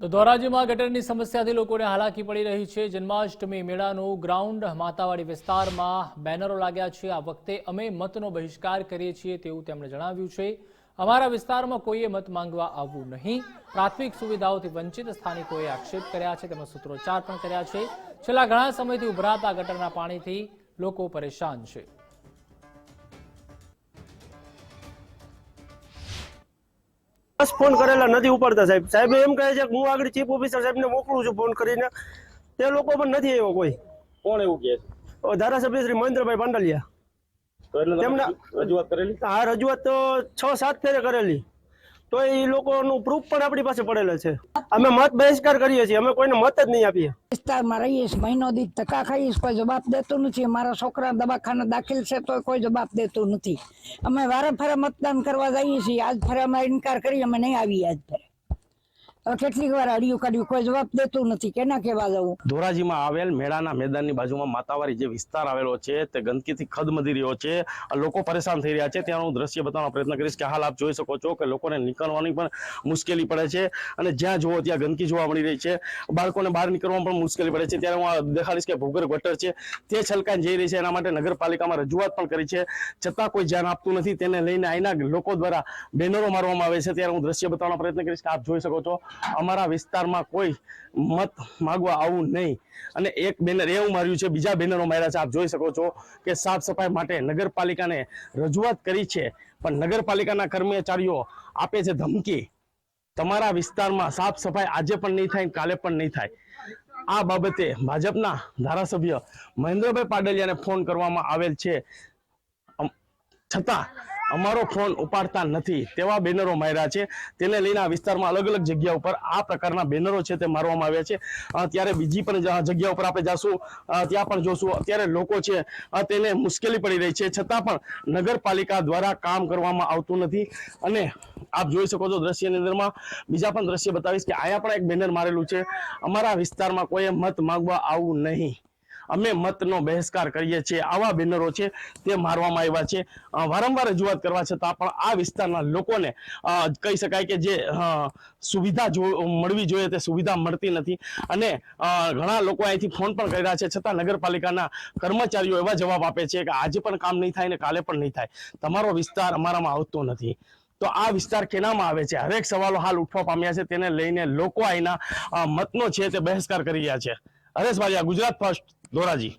તો ધોરાજીમાં ગટરની સમસ્યાથી લોકોને હાલાકી પડી રહી છે. જન્માષ્ટમી મેળાનું ગ્રાઉન્ડ માતાવાડી વિસ્તારમાં બેનરો લાગ્યા છે. આ વખતે અમે મતનો બહિષ્કાર કરીએ છીએ તેવું તેમણે જણાવ્યું છે. અમારા વિસ્તારમાં કોઈએ મત માંગવા આવવું નહીં. પ્રાથમિક સુવિધાઓથી વંચિત સ્થાનિકોએ આક્ષેપ કર્યા છે. તેમજ સૂત્રોચ્ચાર પણ કર્યા છે. છેલ્લા ઘણા સમયથી ઉભરાતા ગટરના પાણીથી લોકો પરેશાન છે. બસ ફોન કરેલા નથી ઉપાડતા સાહેબ. સાહેબ એમ કહે છે કે હું આગળ ચીફ ઓફિસર સાહેબને મોકલું છું ફોન કરીને. તે લોકો પણ નથી આવ્યો કોઈ. કોણ એવું કહે છે? ધારાસભ્ય શ્રી મહેન્દ્રભાઈ પાંડલિયા. તેમના- રજૂઆત કરેલી? આ રજૂઆત તો છ સાત ફેરે કરેલી. તો એ લોકોનું પ્રૂફ પણ આપણી પાસે પડેલા છે. અમે મત બહિષ્કાર કરીએ છીએ, અમે કોઈને મત જ નહીં આપીએ. વિસ્તારમાં રહીએ છીએ, મહિનો દીઠ ધક્કા ખાઈશ કોઈ જવાબ દેતું નથી. મારા છોકરા દવાખાને દાખલ છે તો કોઈ જવાબ દેતું નથી. અમે વારે ફરે મતદાન કરવા જઈએ છીએ, આજ ફરે અમે ઇનકાર કરી, અમે નહીં આવીએ આજ ફરે કેટલીક વાર અડિયું કાઢ્યું. કોઈ જવાબ દેતું નથી. કેના કેવા જવું? ધોરાજીમાં આવેલ મેળાના મેદાનની બાજુમાં માતાવારી જે વિસ્તાર આવેલો છે, તે ગંદકીથી ખદમદી રહ્યો છે. લોકો પરેશાન થઈ રહ્યા છે. ત્યાં હું દ્રશ્ય બતાવવાનો પ્રયત્ન કરીશ કે હાલ આપ જોઈ શકો છો કે લોકોને નીકળવાની પણ મુશ્કેલી પડે છે અને જ્યાં જુઓ ત્યાં ગંદકી જોવા મળી રહી છે. બાળકોને બહાર નીકળવામાં પણ મુશ્કેલી પડે છે. ત્યારે હું દેખાડીશ કે ભૂગર ગટર છે, તે છલકાઈ જઈ રહી છે. એના માટે નગરપાલિકામાં રજૂઆત પણ કરી છે. છતાં કોઈ ધ્યાન આપતું નથી. તેને લઈને અહીંના લોકો દ્વારા બેનરો મારવામાં આવે છે. ત્યારે હું દ્રશ્ય બતાવવાનો પ્રયત્ન કરીશ કે આપ જોઈ શકો છો અમારા વિસ્તારમાં કોઈ મત માગવા આવું નહીં. અને એક બેનર એવું માર્યું છે, બીજા બેનરો માર્યા છે. આપ જોઈ શકો છો કે સાફ સફાઈ માટે નગરપાલિકાને રજૂઆત કરી છે, પણ નગરપાલિકાના કર્મચારીઓ આપે છે ધમકી. તમારા વિસ્તારમાં સાફ સફાઈ આજે પણ નહીં થાય કાલે પણ નહીં થાય. આ બાબતે ભાજપના ધારાસભ્ય મહેન્દ્રભાઈ પાડલિયાને ફોન કરવામાં આવેલ છે. છતાં અમારો ફોન ઉપાડતા નથી. તેવા બેનરો માર્યા છે. તેને લઈને આ વિસ્તારમાં અલગ અલગ જગ્યા ઉપર આ પ્રકારના બેનરો છે તે મારવામાં આવ્યા છે. ત્યારે બીજી પણ જગ્યા ઉપર આપણે જાશું. ત્યાં પણ જોશું. અત્યારે લોકો છે તેને મુશ્કેલી પડી રહી છે. છતાં પણ નગરપાલિકા દ્વારા કામ કરવામાં આવતું નથી. અને આપ જોઈ શકો છો દ્રશ્યની અંદરમાં બીજા પણ દ્રશ્ય બતાવીશ કે અહીંયા પણ એક બેનર મારેલું છે. અમારા વિસ્તારમાં કોઈએ મત માંગવા આવવું નહીં. અમે મતનો બહિષ્કાર કરીએ છીએ, આવા બેનરો છે, તે મારવામાં આવ્યા છે. વારંવાર રજૂઆત કરવા છતાં પણ આ વિસ્તારના લોકોને કહી શકાય કે જે સુવિધા મળવી જોઈએ તે સુવિધા મળતી નથી. અને ઘણા લોકો અહીંથી ફોન પણ કર્યા છે, છતાં નગરપાલિકાના કર્મચારીઓ એવા જવાબ આપે છે કે આજે પણ કામ નહીં થાય ને કાલે પણ નહીં થાય. તમારો વિસ્તાર અમારામાં આવતો નથી. તો આ વિસ્તાર કેનામાં આવે છે? હરેક સવાલો હાલ ઉઠવા પામ્યા છે. તેને લઈને લોકો અહીંના મતનો છે તે બહિષ્કાર કરી રહ્યા છે. હરેશ બારિયા ગુજરાત ફર્સ્ટ. 노라지.